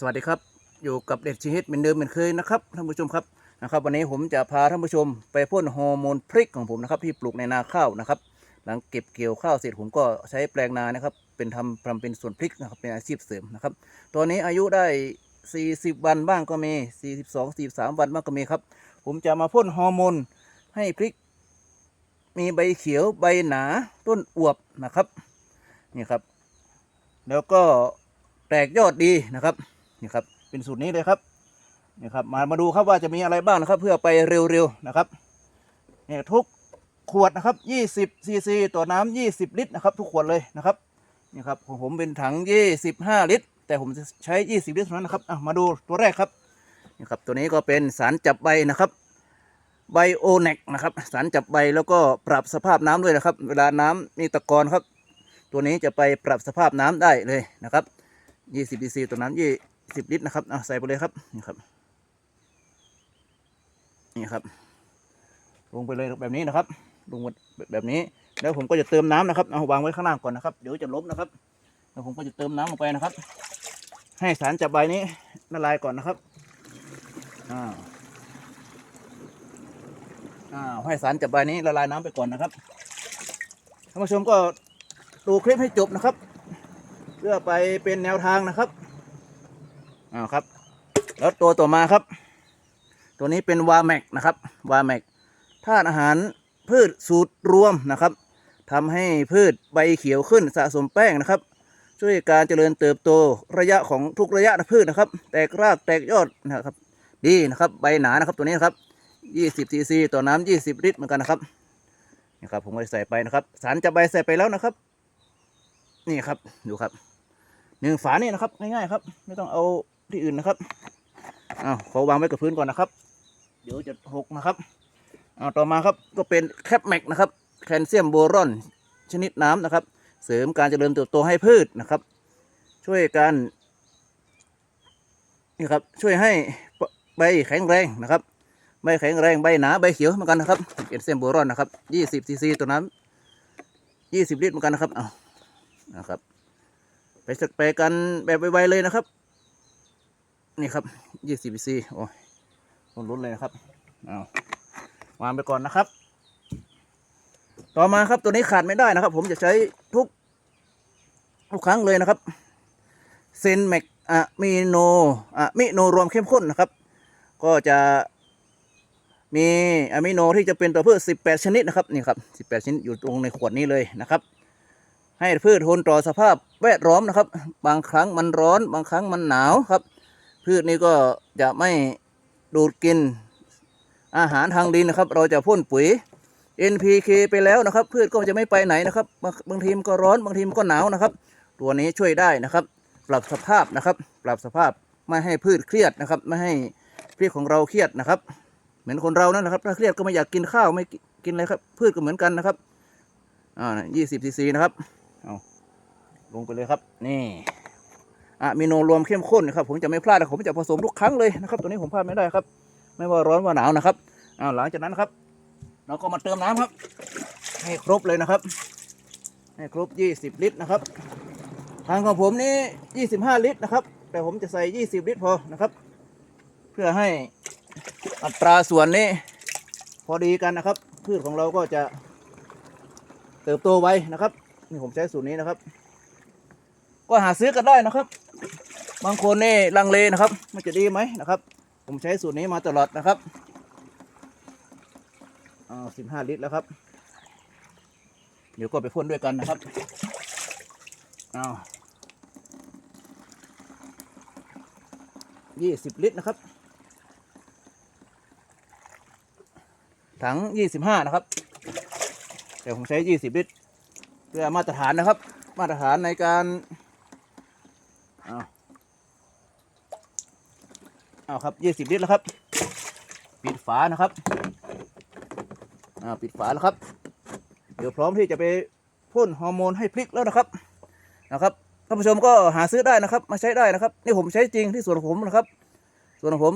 สวัสดีครับ อยู่กับเด็ดชีฮิตเหมือนเดิมเหมือนเคยนะครับท่านผู้ชมครับนะครับ วันนี้ผมจะพาท่านผู้ชมไปพ่นฮอร์โมนพริกของผมนะครับที่ปลูกในนาข้าวนะครับ หลังเก็บเกี่ยวข้าวเสร็จผมก็ใช้แปลงนานะครับ เป็นทำทำเป็นสวนพริกนะครับเป็นอาชีพเสริมนะครับตัวนี้อายุได้ 40 วันบ้างก็มี 42 43 วันบ้างก็มีครับ ผมจะมาพ่นฮอร์โมนให้พริก มีใบเขียวใบหนาต้นอวบนะครับนี่ครับ แล้วก็แตกยอดดีนะครับ นี่ครับเป็นสูตรนี้เลยครับนี่ครับมามาดูครับว่าจะมีอะไรบ้างนะครับ เพื่อไปเร็วๆนะครับเนี่ยทุกขวดนะครับ20ซีซีต่อน้ำ20 ลิตรนะครับ ทุกขวดเลยนะครับนี่ครับของผมเป็นถัง 25 ลิตร แต่ผมจะใช้ 20 ลิตรเท่านั้นนะครับอะมาดูตัวแรกครับนี่ครับตัวนี้ก็เป็นสารจับใบนะครับไบโอเนกนะครับสารจับใบแล้วก็ปรับสภาพน้ำด้วยนะครับ เวลาน้ำมีตะกอนครับ ตัวนี้จะไปปรับสภาพน้ำได้เลยนะครับ 20 cc ตัวน้ำ 20ลิตรนะครับเอาใส่ไปเลยครับนี่ครับนี่ครับ ลงไปเลยแบบนี้นะครับ ลงแบบนี้ แล้วผมก็จะเติมน้ำนะครับเอาวางไว้ข้างล่างก่อนนะครับเดี๋ยวจะล้มนะครับ แล้วผมก็จะเติมน้ำลงไปนะครับ ให้สารจับใบนี้ละลายก่อนนะครับอ่าอ่าให้สารจับใบนี้ละลายน้ำไปก่อนนะครับท่านผู้ชมก็ดูคลิปให้จบนะครับ เพื่อไปเป็นแนวทางนะครับ อ้าวครับ แล้วตัวต่อมาครับ ตัวนี้เป็นวาแมกนะครับวาแมกธาตุอาหารพืชสูตรรวมนะครับทำให้พืชใบเขียวขึ้นสะสมแป้งนะครับ ช่วยการเจริญเติบโตระยะของทุกระยะพืชนะครับ แตกรากแตกยอดนะครับ ดีนะครับ ใบหนานะครับตัวนี้นะครับ20ซีซีต่อน้ำ20 ลิตรเหมือนกันนะครับนี่ครับผมก็ใส่ไปนะครับ สารจับใบใส่ไปแล้วนะครับ นี่ครับดูครับหนึ่งฝานี่นะครับง่ายๆครับ ไม่ต้องเอา ที่อื่นนะครับอ้าวขอวางไว้กับพื้นก่อนนะครับ เดี๋ยวจะหกนะครับเอาต่อมาครับก็เป็นแคปแม็กนะครับแคลเซียมโบรอนชนิดน้ำนะครับ เสริมการเจริญเติบโตให้พืชนะครับ ช่วยการนี่ครับช่วยให้ใบแข็งแรงนะครับใบแข็งแรงใบหนาใบเขียวเหมือนกันนะครับแคลเซียมโบรอนนะครับ20ซีซีตัวน้ำ20ลิตรเหมือนกันนะครับเอานะครับไปสเปรย์กันแบบไวๆเลยนะครับ นี่ครับยี่สิบซีโอ้ยลุ้นเลยนะครับเอาวางไปก่อนนะครับ ต่อมาครับตัวนี้ขาดไม่ได้นะครับ ผมจะใช้ทุกทุกครั้งเลยนะครับเซนแมกอะมิโนอะมิโนรวมเข้มข้นนะครับ ก็จะมีอะมิโนที่จะเป็นตัวพืช 18 ชนิดนะครับนี่ครับ 18 ชนิดอยู่ตรงในขวดนี้เลยนะครับ ให้พืชทนต่อสภาพแวดล้อมนะครับ บางครั้งมันร้อน บางครั้งมันหนาวครับ พืชนี้ก็จะไม่ดูดกินอาหารทางดินนะครับ เราจะพ่นปุ๋ย NPK ไปแล้วนะครับ พืชก็จะไม่ไปไหนนะครับ บางทีมันก็ร้อนบางทีมันก็หนาวนะครับ ตัวนี้ช่วยได้นะครับ ปรับสภาพนะครับ ปรับสภาพไม่ให้พืชเครียดนะครับ ไม่ให้พืชของเราเครียดนะครับ เหมือนคนเรานั่นแหละครับ ถ้าเครียดก็ไม่อยากกินข้าวไม่กินอะไรครับ พืชก็เหมือนกันนะครับอ่ายี่สิบซีซีนะครับเอาลงไปเลยครับนี่ อะมิโนรวมเข้มข้นนะครับผมจะไม่พลาดนะผมจะผสมทุกครั้งเลยนะครับ ตัวนี้ผมพลาดไม่ได้ครับ ไม่ว่าร้อนว่าหนาวนะครับเอาหลังจากนั้นครับ เราก็มาเติมน้ำครับ ให้ครบเลยนะครับ ให้ครบ 20 ลิตรนะครับทางของผมนี่25 ลิตรนะครับ แต่ผมจะใส่ 20 ลิตรพอนะครับ เพื่อให้อัตราส่วนนี้พอดีกันนะครับ พืชของเราก็จะเติบโตไวนะครับ นี่ผมใช้สูตรนี้นะครับ ก็หาซื้อกันได้นะครับ บางคนนี่ลังเลนะครับ มันจะดีไหมนะครับ ผมใช้สูตรนี้มาตลอดนะครับเอาสิบห้าลิตรแล้วครับ เดี๋ยวก็ไปพ่นด้วยกันนะครับเอายี่สิบลิตรนะครับ ถังยี่สิบห้านะครับ แต่ผมใช้ยี่สิบลิตรเพื่อมาตรฐานนะครับ มาตรฐานในการเอา เอาครับยี่สิบลิตรแล้วครับ ปิดฝานะครับอ่าปิดฝาแล้วครับ เดี๋ยวพร้อมที่จะไปพ่นฮอร์โมนให้พริกแล้วนะครับนะครับท่านผู้ชมก็หาซื้อได้นะครับ มาใช้ได้นะครับ นี่ผมใช้จริงที่สวนของผมนะครับส่วนของผม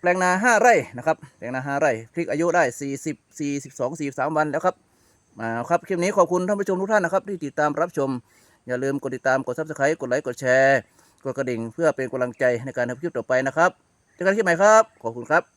แปลงนาห้าไร่นะครับแปลงนาห้าไร่พริกอายุได้สี่สิบสี่สิบสองสี่สามวันแล้วครับมาครับคลิปนี้ขอบคุณท่านผู้ชมทุกท่านนะครับ ที่ติดตามรับชม อย่าลืมกดติดตามกด subscribe กดไลค์กดแชร์กดกระดิ่งเพื่อเป็นกำลังใจในการทำคลิปต่อไปนะครับ เจอกันที่ใหม่ครับ ขอบคุณครับ